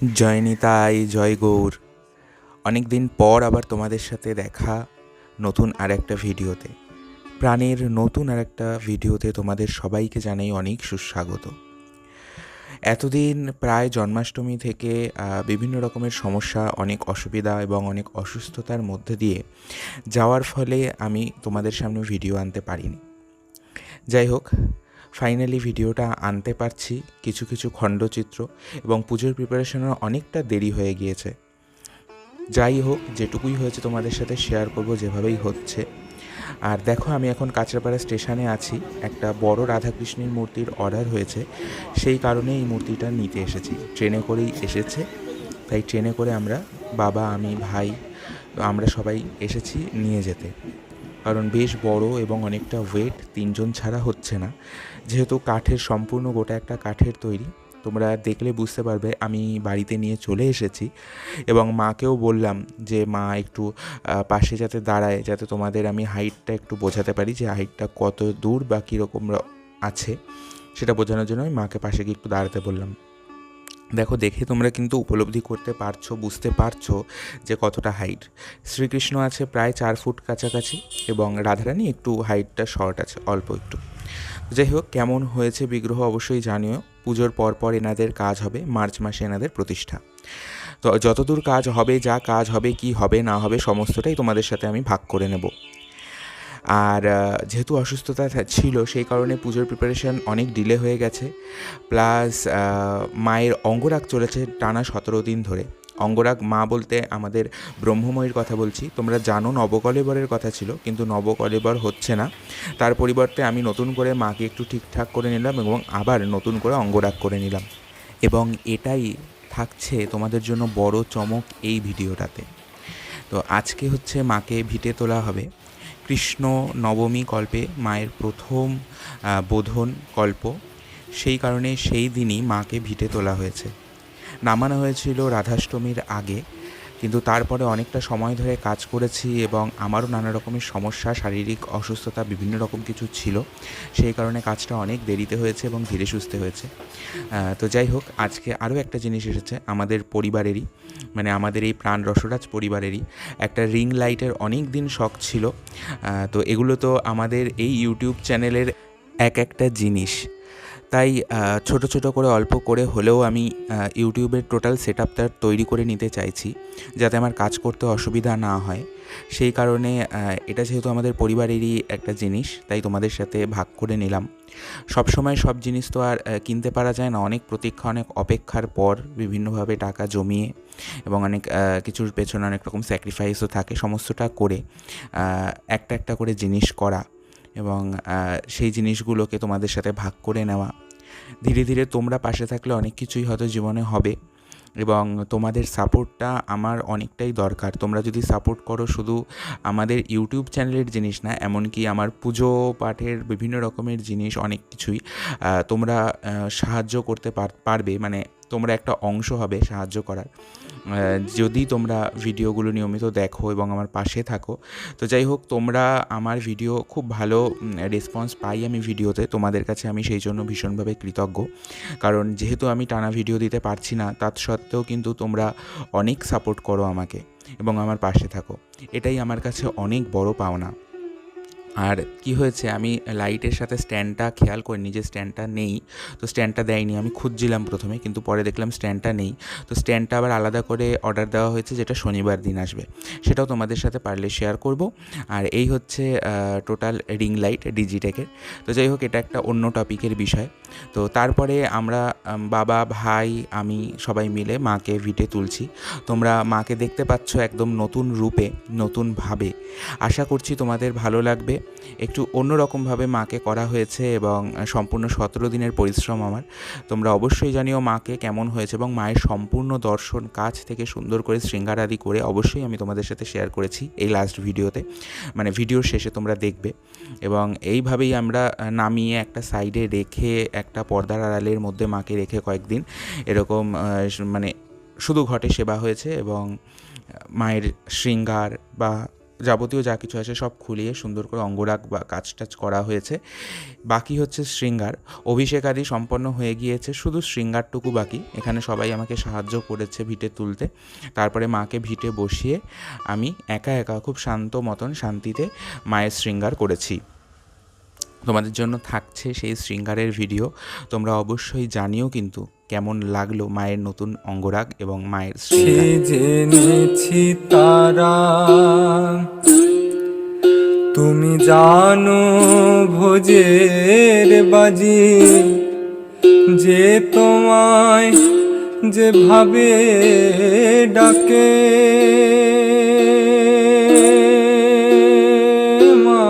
জয় নিতাই জয় গৌর। অনেক দিন পর আবার তোমাদের সাথে দেখা নতুন আর একটা ভিডিওতে। প্রাণের নতুন আর একটা ভিডিওতে তোমাদের সবাইকে জানাই অনেক সুস্বাগত। এতদিন প্রায় জন্মাষ্টমী থেকে বিভিন্ন রকমের সমস্যা, অনেক অসুবিধা এবং অনেক অসুস্থতার মধ্যে দিয়ে যাওয়ার ফলে আমি তোমাদের সামনে ভিডিও আনতে পারিনি। যাই হোক ফাইনালি ভিডিওটা আনতে পারছি কিছু কিছু খণ্ডচিত্র এবং পুজোর প্রিপারেশনের অনেকটা দেরি হয়ে গিয়েছে। যাই হোক, যেটুকুই হয়েছে তোমাদের সাথে শেয়ার করব, যেভাবেই হচ্ছে। আর দেখো, আমি এখন কাঁচরাপাড়া স্টেশনে আছি। একটা বড় রাধাকৃষ্ণের মূর্তির অর্ডার হয়েছে। সেই কারণে এই মূর্তিটা নিতে এসেছি। ট্রেনে করেই এসেছে। তাই ট্রেনে করে আমরা বাবা, আমি, ভাই, আমরা সবাই এসেছি নিয়ে যেতে। কারণ বেশ বড় এবং অনেকটা ওয়েট তিনজন ছাড়া হচ্ছে না। যেহেতু কাঠের সম্পূর্ণ গোটা একটা কাঠের তৈরি, তোমরা দেখলে বুঝতে পারবে আমি বাড়িতে নিয়ে চলে এসেছি এবং মাকেও বললাম যে, মা, একটু পাশে যাতে দাঁড়ায়, যাতে তোমাদের আমি হাইটটা একটু বোঝাতে পারি যে, হাইটটা কত দূর বা কীরকম আছে। সেটা বোঝানোর জন্য আমি মাকে পাশে গিয়ে একটু দাঁড়াতে বললাম। দেখো, দেখে তোমরা কিন্তু উপলব্ধি করতে পারছ, বুঝতে পারছ যে কতটা হাইট শ্রীকৃষ্ণ আছে প্রায় চার ফুট কাছাকাছি এবং রাধারানী একটু হাইটটা শর্ট আছে, অল্প একটু। যাই হোক, কেমন হয়েছে বিগ্রহ অবশ্যই জানিও। পুজোর পর পর এনাদের কাজ হবে, মার্চ মাসে এনাদের প্রতিষ্ঠা। তো যতদূর কাজ হবে, যা কাজ হবে, কি হবে, না হবে, সমস্তটাই তোমাদের সাথে আমি ভাগ করে নেব। আর যেহেতু অসুস্থতা ছিল, সেই কারণে পুজোর প্রিপারেশন অনেক ডিলে হয়ে গেছে। প্লাস মায়ের অঙ্গরাগ চলেছে টানা সতেরো দিন ধরে। অঙ্গরাগ মা বলতে আমাদের ব্রহ্মময়ীর কথা বলছি। তোমরা জানো নবকলেবরের কথা ছিল, কিন্তু নবকলেবর হচ্ছে না। তার পরিবর্তে আমি নতুন করে মাকে একটু ঠিকঠাক করে নিলাম এবং আবার নতুন করে অঙ্গরাগ করে নিলাম। এবং এটাই থাকছে তোমাদের জন্য বড় চমক এই ভিডিওটাতে। তো আজকে হচ্ছে মাকে ভিটে তোলা হবে। কৃষ্ণ নবমী কল্পে মায়ের প্রথম বোধন কল্প। সেই কারণে সেই দিনই মাকে ভিটে তোলা হয়েছে। নামানো হয়েছিল রাধাষ্টমীর আগে। কিন্তু তারপরে অনেকটা সময় ধরে কাজ করেছি এবং আমারও নানা রকমের সমস্যা, শারীরিক অসুস্থতা, বিভিন্ন রকম কিছু ছিল। সেই কারণে কাজটা অনেক দেরিতে হয়েছে এবং ধীরে সুস্থে হয়েছে। তো যাই হোক, আজকে আরও একটা জিনিস এসেছে আমাদের পরিবারেরই মানে আমাদের এই প্রাণ রসরাজ পরিবারেরই। একটা রিং লাইটের অনেক দিন শখ ছিল। তো এগুলো তো আমাদের এই ইউটিউব চ্যানেলের এক একটা জিনিস। তাই ছোট ছোট করে অল্প করে হলেও আমি ইউটিউবের টোটাল সেট আপটা তৈরি করে নিতে চাইছি, যাতে আমার কাজ করতে অসুবিধা না হয়। সেই কারণে এটা যেহেতু আমাদের পরিবারেরই একটা জিনিস, তাই তোমাদের সাথে ভাগ করে নিলাম। সব সময় সব জিনিস তো আর কিনতে পারা যায় না। অনেক প্রতীক্ষা, অনেক অপেক্ষার পর বিভিন্নভাবে টাকা জমিয়ে এবং অনেক কিছুর পেছনে অনেক রকম স্যাক্রিফাইসও থাকে, সমস্তটা করে একটা একটা করে জিনিস করা। এবং সেই জিনিসগুলোকে তোমাদের সাথে ভাগ করে নেওয়া। ধীরে ধীরে তোমরা পাশে থাকলে অনেক কিছুই হয়তো জীবনে হবে এবং তোমাদের সাপোর্টটা আমার অনেকটাই দরকার। তোমরা যদি সাপোর্ট করো শুধু আমাদের ইউটিউব চ্যানেলের জিনিস না, এমনকি আমার পুজো পাঠের বিভিন্ন রকমের জিনিস, অনেক কিছুই তোমরা সাহায্য করতে পার- পারবে। মানে তোমরা একটা অংশ হবে সাহায্য করার। যদি তোমরা ভিডিওগুলো নিয়মিত দেখো এবং আমার পাশে থাকো, তো যাই হোক, তোমরা আমার ভিডিও খুব ভালো রেসপন্স পাই আমি ভিডিওতে। তোমাদের কাছে আমি সেই জন্য ভীষণভাবে কৃতজ্ঞ। কারণ যেহেতু আমি টানা ভিডিও দিতে পারছি না, তার সত্ত্বেও কিন্তু তোমরা অনেক সাপোর্ট করো আমাকে এবং আমার পাশে থাকো। এটাই আমার কাছে অনেক বড় পাওনা। আর কি হয়েছে, আমি লাইটের সাথে স্ট্যান্ডটা খেয়াল করিনি যে স্ট্যান্ডটা নেই, তো স্ট্যান্ডটা দেয়নি। আমি খুঁজছিলাম প্রথমে, কিন্তু পরে দেখলাম স্ট্যান্ডটা নেই। তো স্ট্যান্ডটা আবার আলাদা করে অর্ডার দেওয়া হয়েছে, যেটা শনিবার দিন আসবে। সেটাও তোমাদের সাথে পারলে শেয়ার করব। আর এই হচ্ছে টোটাল রিং লাইট ডিজিটেকের তো যাই হোক, এটা একটা অন্য টপিকের বিষয়। তো তারপরে আমরা বাবা, ভাই, আমি সবাই মিলে মাকে ভিটে তুলছি। তোমরা মাকে দেখতে পাচ্ছ একদম নতুন রূপে নতুনভাবে আশা করছি তোমাদের ভালো লাগবে। একটু অন্যরকমভাবে মাকে করা হয়েছে এবং সম্পূর্ণ সতেরো দিনের পরিশ্রম আমার। তোমরা অবশ্যই জানিও মাকে কেমন হয়েছে এবং মায়ের সম্পূর্ণ দর্শন, কাছ থেকে সুন্দর করে শৃঙ্গার আদি করে অবশ্যই আমি তোমাদের সাথে শেয়ার করেছি এই লাস্ট ভিডিওতে মানে ভিডিওর শেষে তোমরা দেখবে। এবং এইভাবেই আমরা নামিয়ে একটা সাইডে রেখে একটা পর্দার আড়ালের মধ্যে মাকে রেখে কয়েকদিন এরকম মানে শুধু ঘটে সেবা হয়েছে এবং মায়ের শৃঙ্গার বা যাবতীয় যা কিছু আছে সব খুলিয়ে সুন্দর করে অঙ্গরাগ বা কাজ টাজ করা হয়েছে। বাকি হচ্ছে শৃঙ্গার। অভিষেক আদি সম্পন্ন হয়ে গিয়েছে, শুধু শৃঙ্গারটুকু বাকি। এখানে সবাই আমাকে সাহায্য করেছে ভিটে তুলতে। তারপরে মাকে ভিটে বসিয়ে আমি একা একা খুব শান্ত মতন শান্তিতে মায়ের শৃঙ্গার করেছি। তোমাদের জন্য থাকছে সেই শৃঙ্গারের ভিডিও। তোমরা অবশ্যই জানিও কিন্তু কেমন লাগল মায়ের নতুন অঙ্গরাগ এবং মায়ের জেনেছি তারা। তুমি জানো ভোজের বাজি যে তোমায় যেভাবে ডাকে। মা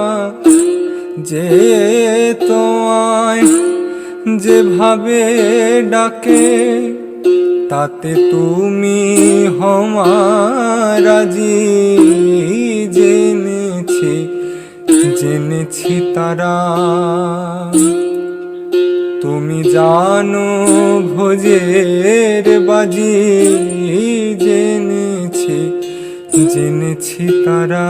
যে যেভাবে ডাকে, তাতে তুমি হমারাজি জেনেছি জেনেছি তারা। তুমি জানো ভোজের বাজি জেনেছি জেনেছি তারা।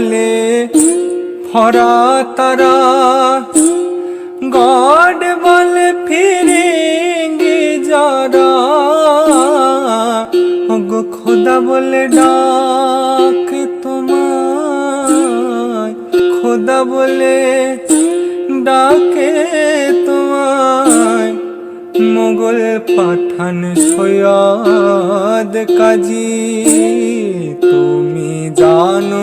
বলে ফরা তারা, গড বলে ফিরেঙ্গে যারা, ওগো খোদা বলে ডাক তোমায়, খোদা বলে ডাকে তোমায়, মোগল পাঠান সৈয়দ কাজী, তুমি জানো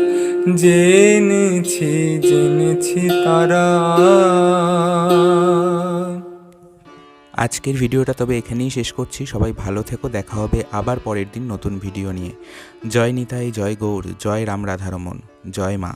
জেনেছি জেনেছি তারা। আজকের ভিডিওটা তবে এখানেই শেষ করছি। সবাই ভালো থেকো, দেখা হবে আবার পরের দিন নতুন ভিডিও নিয়ে। জয় নিতাই, জয় গৌর, জয় রাম রাধারমন জয় মা।